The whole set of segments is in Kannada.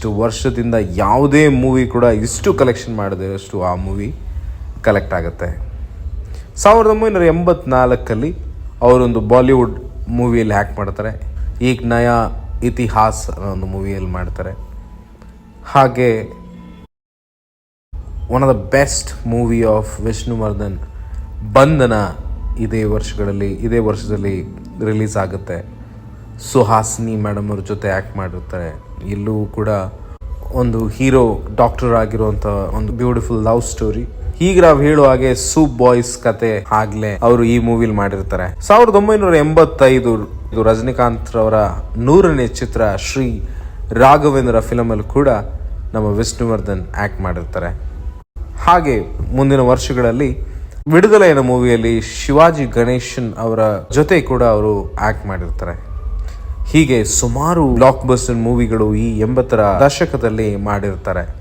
ಇಷ್ಟು ವರ್ಷದಿಂದ ಯಾವುದೇ ಮೂವಿ ಕೂಡ ಇಷ್ಟು ಕಲೆಕ್ಷನ್ ಮಾಡಿದೆ ಅಷ್ಟು ಆ ಮೂವಿ ಕಲೆಕ್ಟ್ ಆಗುತ್ತೆ. ಸಾವಿರದ ಒಂಬೈನೂರ ಎಂಬತ್ನಾಲ್ಕಲ್ಲಿ ಅವರೊಂದು ಬಾಲಿವುಡ್ ಮೂವಿಯಲ್ಲಿ ಹ್ಯಾಕ್ ಮಾಡ್ತಾರೆ. ಈಗ ನಯಾ ಇತಿಹಾಸ್ ಅನ್ನೋ ಒಂದು ಮೂವಿಯಲ್ಲಿ ಮಾಡ್ತಾರೆ. ಹಾಗೆ one of the best movie of Vishnuvardhan Bandhana ಇದೇ ವರ್ಷಗಳಲ್ಲಿ, ಇದೇ ವರ್ಷದಲ್ಲಿ ರಿಲೀಸ್ ಆಗುತ್ತೆ. ಸುಹಾಸಿನಿ ಮೇಡಮ್ ಅವ್ರ ಜೊತೆ ಆ್ಯಕ್ಟ್ ಮಾಡಿರ್ತಾರೆ. ಇಲ್ಲೂ ಕೂಡ ಒಂದು ಹೀರೋ ಡಾಕ್ಟರ್ ಆಗಿರುವಂಥ ಒಂದು ಬ್ಯೂಟಿಫುಲ್ ಲವ್ ಸ್ಟೋರಿ ಈಗ ನಾವು ಹೇಳುವ ಹಾಗೆ ಸೂಪ್ ಬಾಯ್ಸ್ ಕತೆ ಆಗ್ಲೇ ಅವರು ಈ ಮೂವಿಲಿ ಮಾಡಿರ್ತಾರೆ. ಸಾವಿರದ ಒಂಬೈನೂರ ಎಂಬತ್ತೈದು ಇದು ರಜನಿಕಾಂತ್ ರವರ ನೂರನೇ ಚಿತ್ರ ಶ್ರೀ ರಾಘವೇಂದ್ರ ಫಿಲಮ್ ಅಲ್ಲಿ ಕೂಡ ನಮ್ಮ ವಿಷ್ಣುವರ್ಧನ್ ಆಕ್ಟ್ ಮಾಡಿರ್ತಾರೆ. ಹಾಗೆ ಮುಂದಿನ ವರ್ಷಗಳಲ್ಲಿ ವಿಡುದಲೆಯನ ಮೂವಿಯಲ್ಲಿ ಶಿವಾಜಿ ಗಣೇಶನ್ ಅವರ ಜೊತೆ ಕೂಡ ಅವರು ಆಕ್ಟ್ ಮಾಡಿರ್ತಾರೆ. ಹೀಗೆ ಸುಮಾರು ಬ್ಲಾಕ್ ಬಸ್ಟರ್ ಮೂವಿಗಳು ಈ ಎಂಬತ್ತರ ದಶಕದಲ್ಲಿ ಮಾಡಿರ್ತಾರೆ.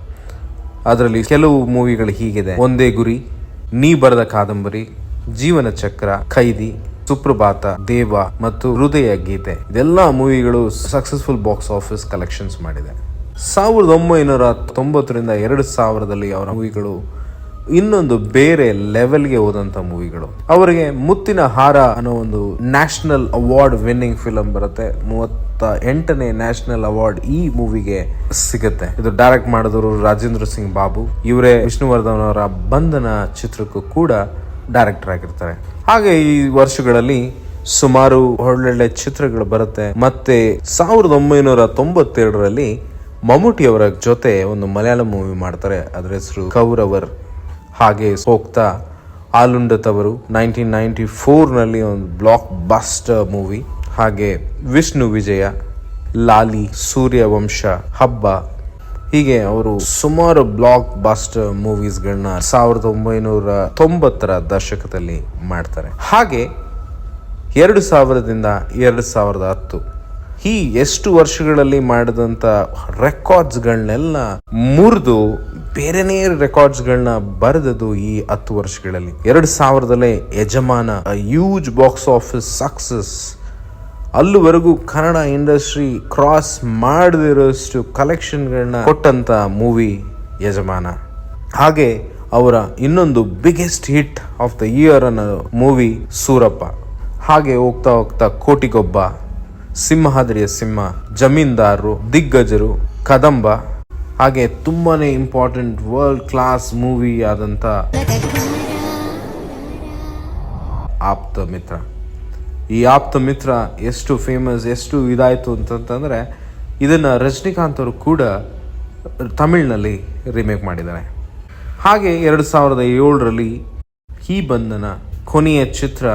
ಅದರಲ್ಲಿ ಕೆಲವು ಮೂವಿಗಳು ಹೀಗಿದೆ. ಒಂದೇ ಗುರಿ, ನೀ ಬರೆದ ಕಾದಂಬರಿ, ಜೀವನ ಚಕ್ರ, ಖೈದಿ, ಸುಪ್ರಭಾತ, ದೇವ ಮತ್ತು ಹೃದಯ ಗೀತೆ. ಇದೆಲ್ಲ ಮೂವಿಗಳು ಸಕ್ಸಸ್ಫುಲ್ ಬಾಕ್ಸ್ ಆಫೀಸ್ ಕಲೆಕ್ಷನ್ಸ್ ಮಾಡಿದೆ. ಸಾವಿರದ ಒಂಬೈನೂರ ತೊಂಬತ್ತರಿಂದ ಎರಡು ಸಾವಿರದಲ್ಲಿ ಅವರ ಮೂವಿಗಳು ಇನ್ನೊಂದು ಬೇರೆ ಲೆವೆಲ್ಗೆ ಹೋದಂತ ಮೂವಿಗಳು ಅವರಿಗೆ ಮುತ್ತಿನ ಹಾರ ಅನ್ನೋ ಒಂದು ನ್ಯಾಷನಲ್ ಅವಾರ್ಡ್ ವಿನ್ನಿಂಗ್ ಫಿಲಂ ಬರುತ್ತೆ. ಮೂವತ್ತ ಎಂಟನೇ ನ್ಯಾಷನಲ್ ಅವಾರ್ಡ್ ಈ ಮೂವಿಗೆ ಸಿಗುತ್ತೆ. ಇದು ಡೈರೆಕ್ಟ್ ಮಾಡಿದವರು ರಾಜೇಂದ್ರ ಸಿಂಗ್ ಬಾಬು. ಇವರೇ ವಿಷ್ಣುವರ್ಧನ್ ಅವರ ಬಂಧನ ಚಿತ್ರಕ್ಕೂ ಕೂಡ ಡೈರೆಕ್ಟರ್ ಆಗಿರ್ತಾರೆ. ಹಾಗೆ ಈ ವರ್ಷಗಳಲ್ಲಿ ಸುಮಾರು ಒಳ್ಳೊಳ್ಳೆ ಚಿತ್ರಗಳು ಬರುತ್ತೆ. ಮತ್ತೆ ಸಾವಿರದ ಒಂಬೈನೂರ ತೊಂಬತ್ತೆರಡರಲ್ಲಿ ಮಮ್ಮೂಟಿ ಅವರ ಜೊತೆ ಒಂದು ಮಲಯಾಳಂ ಮೂವಿ ಮಾಡ್ತಾರೆ. ಅದರ ಹೆಸರು ಕೌರವರ್. ಹಾಗೆ ಹೋಗ್ತಾ ಆಲುಂಡತವರು ನೈನ್ಟೀನ್ ನೈಂಟಿ ಫೋರ್ನಲ್ಲಿ ಒಂದು ಬ್ಲಾಕ್ ಬಸ್ಟರ್ ಮೂವಿ ಹಾಗೆ ವಿಷ್ಣು ವಿಜಯ, ಲಾಲಿ ಸೂರ್ಯವಂಶ ಹಬ್ಬ. ಹೀಗೆ ಅವರು ಸುಮಾರು ಬ್ಲಾಕ್ ಬಾಸ್ಟರ್ ಮೂವೀಸ್ಗಳನ್ನ ಸಾವಿರದ ಒಂಬೈನೂರ ತೊಂಬತ್ತರ ದಶಕದಲ್ಲಿ ಮಾಡ್ತಾರೆ. ಹಾಗೆ ಎರಡು ಸಾವಿರದಿಂದ ಎರಡು ಸಾವಿರದ ಹತ್ತು. ಈ ಎಷ್ಟು ವರ್ಷಗಳಲ್ಲಿ ಮಾಡಿದಂಥ ರೆಕಾರ್ಡ್ಸ್ಗಳನ್ನೆಲ್ಲ ಮುರಿದು ಬೇರೆನೇ ರೆಕಾರ್ಡ್ಸ್ಗಳನ್ನ ಬರೆದದು ಈ ಹತ್ತು ವರ್ಷಗಳಲ್ಲಿ. ಎರಡು ಸಾವಿರದಲ್ಲೇ ಯಜಮಾನ ಹ್ಯೂಜ್ ಬಾಕ್ಸ್ ಆಫೀಸ್ ಸಕ್ಸಸ್ ಅಲ್ಲಿವರೆಗೂ ಕನ್ನಡ ಇಂಡಸ್ಟ್ರಿ ಕ್ರಾಸ್ ಮಾಡದಿರೋಷ್ಟು ಕಲೆಕ್ಷನ್ಗಳನ್ನ ಕೊಟ್ಟಂಥ ಮೂವಿ ಯಜಮಾನ. ಹಾಗೆ ಅವರ ಇನ್ನೊಂದು biggest hit of the year ಅನ್ನೋ ಮೂವಿ ಸೂರಪ್ಪ. ಹಾಗೆ ಹೋಗ್ತಾ ಹೋಗ್ತಾ ಕೋಟಿಗೊಬ್ಬ ಸಿಂಹಾದ್ರಿಯ ಸಿಂಹ, ಜಮೀನ್ದಾರರು, ದಿಗ್ಗಜರು, ಕದಂಬ, ಹಾಗೆ ತುಂಬಾನೇ ಇಂಪಾರ್ಟೆಂಟ್ ವರ್ಲ್ಡ್ ಕ್ಲಾಸ್ ಮೂವಿ ಆದಂತ ಆಪ್ತ ಮಿತ್ರ. ಈ ಆಪ್ತ ಮಿತ್ರ ಎಷ್ಟು ಫೇಮಸ್ ಎಷ್ಟು ಇದಾಯಿತು ಅಂತಂತಂದರೆ, ಇದನ್ನು ರಜನಿಕಾಂತ್ ಅವರು ಕೂಡ ತಮಿಳಿನಲ್ಲಿ ರಿಮೇಕ್ ಮಾಡಿದ್ದಾರೆ. ಹಾಗೆ ಎರಡು ಸಾವಿರದ ಏಳರಲ್ಲಿ ಈ ಬಂಧನ ಕೊನೆಯ ಚಿತ್ರ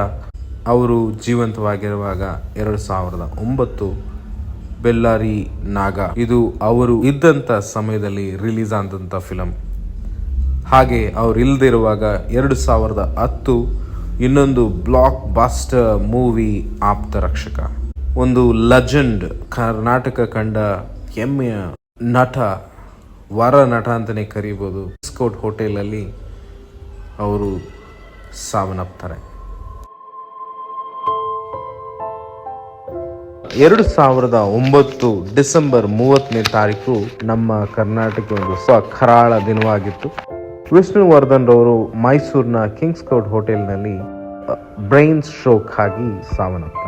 ಅವರು ಜೀವಂತವಾಗಿರುವಾಗ ಎರಡು ಸಾವಿರದ ಒಂಬತ್ತು ಬೆಲ್ಲಾರಿ ನಾಗ. ಇದು ಅವರು ಇದ್ದಂಥ ಸಮಯದಲ್ಲಿ ರಿಲೀಸ್ ಆದಂಥ ಫಿಲಮ್ ಹಾಗೆ ಅವರು ಇಲ್ಲದಿರುವಾಗ ಎರಡು ಸಾವಿರದ ಹತ್ತು ಇನ್ನೊಂದು ಬ್ಲಾಕ್ ಬಾಸ್ಟರ್ ಮೂವಿ ಆಪ್ತ ರಕ್ಷಕ. ಒಂದು ಲಜೆಂಡ್ ಕರ್ನಾಟಕ ಕಂಡ ಹೆಮ್ಮೆಯ ನಟ, ವರ ನಟ ಅಂತಲೇ ಕರೀಬೋದು. ಸ್ಕೌಟ್ ಹೋಟೆಲಲ್ಲಿ ಅವರು ಸಾವನ್ನಪ್ತಾರೆ. ಎರಡು ಸಾವಿರದ ಒಂಬತ್ತು ಡಿಸೆಂಬರ್ ಮೂವತ್ತನೇ ತಾರೀಕು ನಮ್ಮ ಕರ್ನಾಟಕ ಒಂದು ಸ ಕರಾಳ ದಿನವಾಗಿತ್ತು. ವಿಷ್ಣುವರ್ಧನ್ ರವರು ಮೈಸೂರಿನ ಕಿಂಗ್ಸ್ ಕೌಟ್ ಹೋಟೆಲ್ನಲ್ಲಿ ಬ್ರೈನ್ ಸ್ಟ್ರೋಕ್ ಆಗಿ ಸಾವನ್ನಪ್ಪ